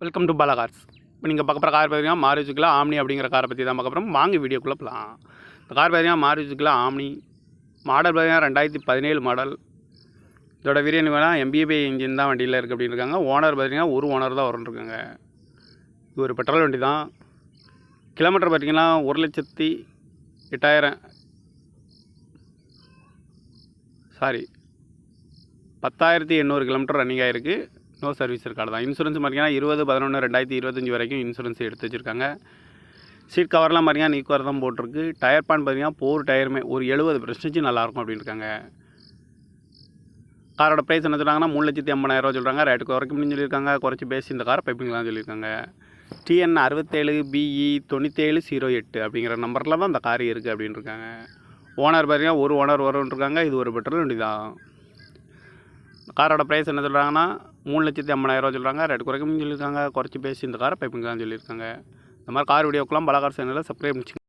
Welcome to Bala cars இப்போ நீங்கள் பார்க்க போகிற கார் பார்த்தீங்கன்னா மாரிஜுக்கில் ஆம்னி அப்படிங்கிற காரை பற்றி தான் பார்க்க போகிறோம் வாங்க வீடியோக்குள்ளே போகலாம் இந்த கார் பார்த்தீங்கன்னா மாரிஜுக்கில் ஆம்னி மாடல் பார்த்தீங்கன்னா ரெண்டாயிரத்தி பதினேழு மாடல் இதோட விரியன் வேணால் எம்பிஏபி இன்ஜின் தான் வண்டியில் இருக்குது அப்படின்னு இருக்காங்க. ஓனர் பார்த்தீங்கன்னா ஒரு ஓனர் தான் வரணுருக்காங்க இது ஒரு பெட்ரோல் வண்டி தான். கிலோமீட்டர் பார்த்தீங்கன்னா ஒரு லட்சத்தி எட்டாயிரம். சாரி பத்தாயிரத்தி எண்ணூறு கிலோமீட்டர் ரன்னிங் ஆகிருக்கு நோ சர்வீஸ் கார்டு தான் இன்சூரன்ஸ் பார்த்தீங்கன்னா இருபது பதினொன்று ரெண்டாயிரத்தி இருபத்தஞ்சி வரைக்கும் இன்சூரன்ஸ் எடுத்து வச்சுருக்காங்க. சீட் கவர்லாம் பார்த்தீங்கன்னா நீக்குவர் தான் போட்டிருக்கு. டயர் பான் பார்த்தீங்கன்னா போர் டயருமே ஒரு எழுபது பர்சன்டேஜ் நல்லாயிருக்கும் அப்படின்னு இருக்காங்க. காரோட ப்ரைஸ் என்ன சொல்கிறாங்கன்னா மூணு லட்சத்தி ஐம்பதாயிரரூவா சொல்கிறாங்க ரேட்டு குறைக்கும்னு சொல்லியிருக்காங்க. குறைச்சி பேசி இந்த காரை பைப்பிங்லாம் சொல்லியிருக்காங்க. டிஎன் அறுபத்தேழு பிஇ தொண்ணூற்றேழு ஜீரோ எட்டு அப்படிங்கிற நம்பரில் தான் அந்த கார் இருக்குது அப்படின்னு இருக்காங்க. ஓனர் பார்த்தீங்கன்னா ஒரு ஓனர் வரும்னு இருக்காங்க. இது ஒரு பெட்ரோல் வண்டி தான் காரோட ப்ரைஸ் என்ன சொல்கிறாங்கன்னா மூணு லட்சத்தி ஐம்பதாயிரரூவா சொல்கிறாங்க ரேட் குறைக்கும் சொல்லியிருக்காங்க. குறைச்சி பேசி இந்த காரை பைப்பிங் தான் சொல்லியிருக்காங்க. இந்த மாதிரி கார் வீடியோக்கெல்லாம் பலகார் சேனலில் சப்ஸ்கிரைப் பண்ணிச்சு